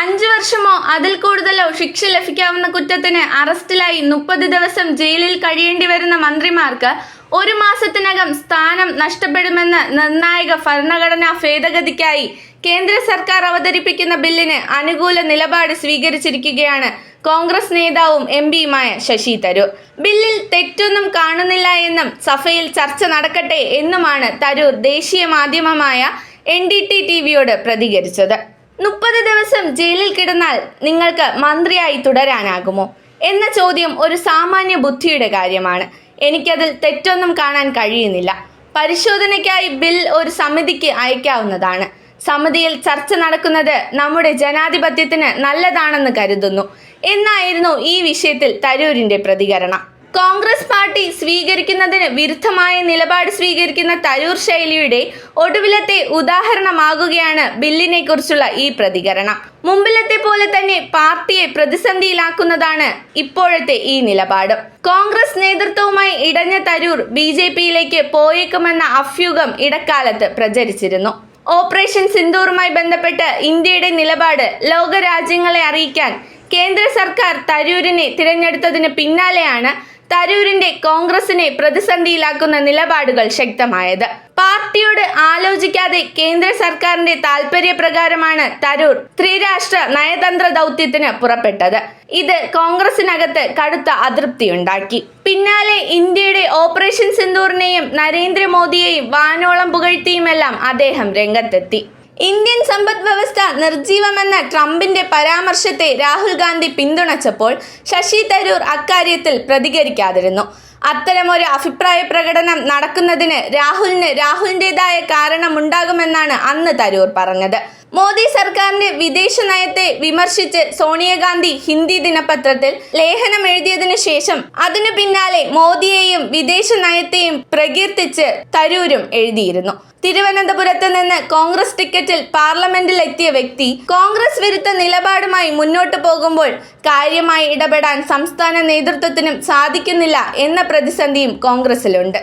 അഞ്ചു വർഷമോ അതിൽ കൂടുതലോ ശിക്ഷ ലഭിക്കാവുന്ന കുറ്റത്തിന് അറസ്റ്റിലായി മുപ്പത് ദിവസം ജയിലിൽ കഴിയേണ്ടി വരുന്ന മന്ത്രിമാർക്ക് ഒരു മാസത്തിനകം സ്ഥാനം നഷ്ടപ്പെടുമെന്ന് നിർണായക ഭരണഘടനാ ഭേദഗതിക്കായി കേന്ദ്ര സർക്കാർ അവതരിപ്പിക്കുന്ന ബില്ലിന് അനുകൂല നിലപാട് സ്വീകരിച്ചിരിക്കുകയാണ് കോൺഗ്രസ് നേതാവും എം പിയുമായ ശശി തരൂർ. ബില്ലിൽ തെറ്റൊന്നും കാണുന്നില്ല എന്നും സഭയിൽ ചർച്ച നടക്കട്ടെ എന്നുമാണ് തരൂർ ദേശീയ മാധ്യമമായ എൻ ഡി ടി ടി വിയോട് പ്രതികരിച്ചത്. മുപ്പത് ദിവസം ജയിലിൽ കിടന്നാൽ നിങ്ങൾക്ക് മന്ത്രിയായി തുടരാനാകുമോ? എന്ന ചോദ്യം ഒരു സാമാന്യ ബുദ്ധിയുടെ കാര്യമാണ്. എനിക്കതിൽ തെറ്റൊന്നും കാണാൻ കഴിയുന്നില്ല. പരിശോധനയ്ക്കായി ബിൽ ഒരു സമിതിക്ക് അയക്കാവുന്നതാണ്. സമിതിയിൽ ചർച്ച നടക്കുന്നത് നമ്മുടെ ജനാധിപത്യത്തിന് നല്ലതാണെന്ന് കരുതുന്നു. എന്നായിരുന്നു ഈ വിഷയത്തിൽ തരൂരിന്റെ പ്രതികരണം. കോൺഗ്രസ് പാർട്ടി സ്വീകരിക്കുന്നതിന് വിരുദ്ധമായ നിലപാട് സ്വീകരിക്കുന്ന തരൂർ ശൈലിയുടെ ഒടുവിലത്തെ ഉദാഹരണമാകുകയാണ് ബില്ലിനെ കുറിച്ചുള്ള ഈ പ്രതികരണം. മുമ്പിലത്തെ പോലെ തന്നെ പാർട്ടിയെ പ്രതിസന്ധിയിലാക്കുന്നതാണ് ഇപ്പോഴത്തെ ഈ നിലപാട്. കോൺഗ്രസ് നേതൃത്വവുമായി ഇടഞ്ഞ തരൂർ ബി ജെ പിയിലേക്ക് പോയേക്കുമെന്ന അഭ്യൂഹം ഇടക്കാലത്ത് പ്രചരിച്ചിരുന്നു. ഓപ്പറേഷൻ സിന്ദൂറുമായി ബന്ധപ്പെട്ട് ഇന്ത്യയുടെ നിലപാട് ലോകരാജ്യങ്ങളെ അറിയിക്കാൻ കേന്ദ്ര സർക്കാർ തരൂരിനെ തിരഞ്ഞെടുത്തതിന് പിന്നാലെയാണ് തരൂരിന്റെ കോൺഗ്രസിനെ പ്രതിസന്ധിയിലാക്കുന്ന നിലപാടുകൾ ശക്തമായത്. പാർട്ടിയോട് ആലോചിക്കാതെ കേന്ദ്ര സർക്കാരിന്റെ താൽപര്യപ്രകാരമാണ് തരൂർ ത്രിരാഷ്ട്ര നയതന്ത്ര ദൗത്യത്തിന് പുറപ്പെട്ടത്. ഇത് കോൺഗ്രസിനകത്ത് കടുത്ത അതൃപ്തി ഉണ്ടാക്കി പിന്നാലെ ഇന്ത്യയുടെ ഓപ്പറേഷൻ സിന്ദൂറിനെയും നരേന്ദ്രമോദിയെയും വാനോളം പുകഴ്ത്തിയുമെല്ലാം അദ്ദേഹം രംഗത്തെത്തി. ഇന്ത്യൻ സമ്പദ് വ്യവസ്ഥ നിർജീവമെന്ന ട്രംപിന്റെ പരാമർശത്തെ രാഹുൽ ഗാന്ധി പിന്തുണച്ചപ്പോൾ ശശി തരൂർ അക്കാര്യത്തിൽ പ്രതികരിക്കാതിരുന്നു. അത്തരമൊരു അഭിപ്രായ പ്രകടനം നടക്കുന്നതിന് രാഹുലിന് രാഹുലിന്റെതായ കാരണമുണ്ടാകുമെന്നാണ് അന്ന് തരൂർ പറഞ്ഞത്. മോദി സർക്കാരിന്റെ വിദേശ നയത്തെ വിമർശിച്ച് സോണിയാഗാന്ധി ഹിന്ദി ദിനപത്രത്തിൽ ലേഖനം എഴുതിയതിനു ശേഷം അതിനു പിന്നാലെ മോദിയെയും വിദേശ നയത്തെയും പ്രകീർത്തിച്ച് തരൂരും എഴുതിയിരുന്നു. തിരുവനന്തപുരത്ത് നിന്ന് കോൺഗ്രസ് ടിക്കറ്റിൽ പാർലമെന്റിൽ എത്തിയ വ്യക്തി കോൺഗ്രസ് വിരുദ്ധ നിലപാടുമായി മുന്നോട്ടു പോകുമ്പോൾ കാര്യമായി ഇടപെടാൻ സംസ്ഥാന നേതൃത്വത്തിനും സാധിക്കുന്നില്ല എന്ന പ്രതിസന്ധിയും കോൺഗ്രസിലുണ്ട്.